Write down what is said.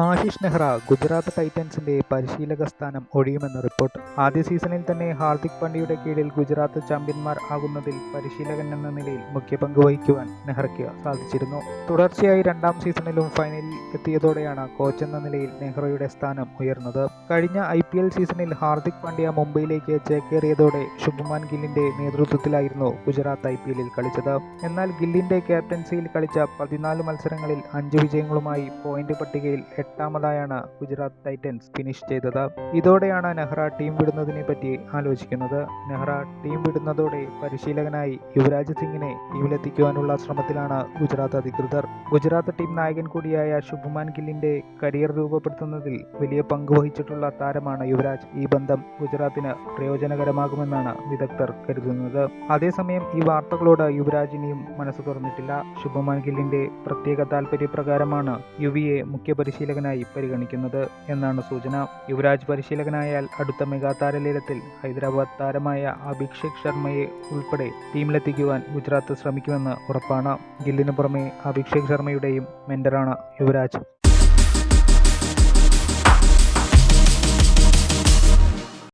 ആശിഷ് നെഹ്റ ഗുജറാത്ത് ടൈറ്റൻസിന്റെ പരിശീലക സ്ഥാനം ഒഴിയുമെന്ന് റിപ്പോർട്ട്. ആദ്യ സീസണിൽ തന്നെ ഹാർദിക് പാണ്ഡ്യയുടെ കീഴിൽ ഗുജറാത്ത് ചാമ്പ്യന്മാർ ആകുന്നതിൽ പരിശീലകൻ എന്ന നിലയിൽ മുഖ്യ പങ്ക് വഹിക്കുവാൻ നെഹ്റയ്ക്ക് സാധിച്ചിരുന്നു. തുടർച്ചയായി രണ്ടാം സീസണിലും ഫൈനലിൽ എത്തിയതോടെയാണ് കോച്ച് എന്ന നിലയിൽ നെഹ്റയുടെ സ്ഥാനം ഉയർന്നത്. കഴിഞ്ഞ ഐ പി എൽ സീസണിൽ ഹാർദിക് പാണ്ഡ്യ മുംബൈയിലേക്ക് ചേക്കേറിയതോടെ ശുഭ്മാൻ ഗില്ലിന്റെ നേതൃത്വത്തിലായിരുന്നു ഗുജറാത്ത് ഐ പി എല്ലിൽ കളിച്ചത്. എന്നാൽ ഗില്ലിന്റെ ക്യാപ്റ്റൻസിയിൽ കളിച്ച പതിനാല് മത്സരങ്ങളിൽ അഞ്ച് വിജയങ്ങളുമായി പോയിന്റ് പട്ടികയിൽ എട്ടാമതായാണ് ഗുജറാത്ത് ടൈറ്റൻസ് ഫിനിഷ് ചെയ്തത്. ഇതോടെയാണ് നെഹ്റ ടീം വിടുന്നതിനെ പറ്റി ആലോചിക്കുന്നത്. നെഹ്റ ടീം വിടുന്നതോടെ പരിശീലകനായി യുവരാജ് സിംഗിനെ ടീമിലെത്തിക്കുവാനുള്ള ശ്രമത്തിലാണ് ഗുജറാത്ത് അധികൃതർ. ഗുജറാത്ത് ടീം നായകൻ കൂടിയായ ശുഭ്മാൻ ഗില്ലിന്റെ കരിയർ രൂപപ്പെടുത്തുന്നതിൽ വലിയ പങ്ക് വഹിച്ചിട്ടുള്ള താരമാണ് യുവരാജ്. ഈ ബന്ധം ഗുജറാത്തിന് പ്രയോജനകരമാകുമെന്നാണ് വിദഗ്ധർ കരുതുന്നത്. അതേസമയം ഈ വാർത്തകളോട് യുവരാജ് ഇനിയും മനസ്സ് തുറന്നിട്ടില്ല. ശുഭ്മാൻ ഗില്ലിന്റെ പ്രത്യേക താല്പര്യപ്രകാരമാണ് യുവിയെ മുഖ്യ പരിശീലകനായി പരിഗണിക്കുന്നത് എന്നാണ് സൂചന. യുവരാജ് പരിശീലകനായാൽ അടുത്ത മെഗാ താരലേലത്തിൽ ഹൈദരാബാദ് താരമായ അഭിഷേക് ശർമ്മയെ ഉൾപ്പെടെ ടീമിലെത്തിക്കുവാൻ ഗുജറാത്ത് ശ്രമിക്കുമെന്ന് ഉറപ്പാണ്. ഗില്ലിന് പുറമെ അഭിഷേക് ശർമ്മയുടെയും മെന്ററാണ് യുവരാജ്.